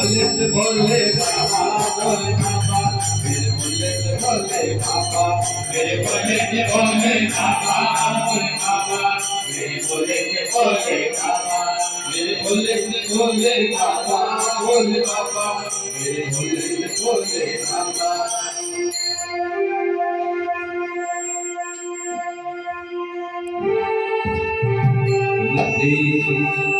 Bullet Bhole Baba Bhole Baba মেরে bullet Bhole বাবা মেরে বুলেট ভোলে বাবা ভোলে বাবা মেরে বুলেট ভোলে বাবা मेरे भोले भोले बाबा भोले बाबा मेरे भोले भोले बाबा नदी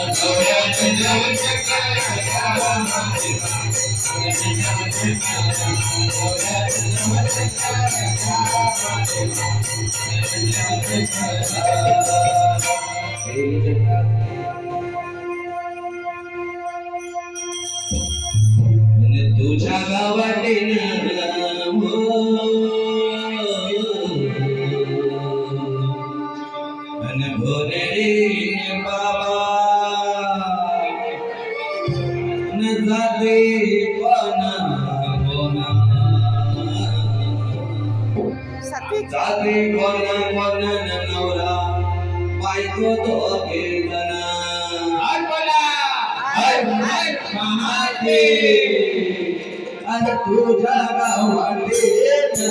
तुझ्या गावात ऐकतो तो कीर्तन हर बोला हर हर महादेव अन तुझ्या गावात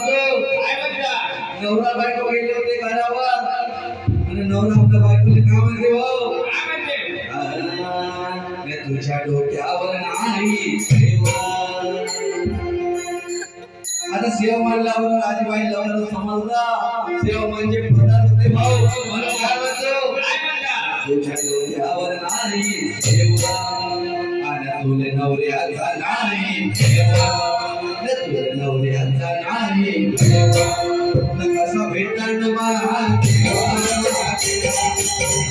नवरा बायको गेले होते घरावर आणि नवरा आपल्या बायकोले काय म्हणते हो मी तुझ्या डोक्यावर नाही आता सेवा मानल्यावर आजीबाई लावला समजला सेवा म्हणजे पदार्थ ते भाऊ मला काय म्हणतो तुझ्या डोक्यावर नाही सेवा आणि तुले नवऱ्याचा नाही सेवा तुझ्या नवऱ्याचा नाही सेवा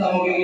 감옥에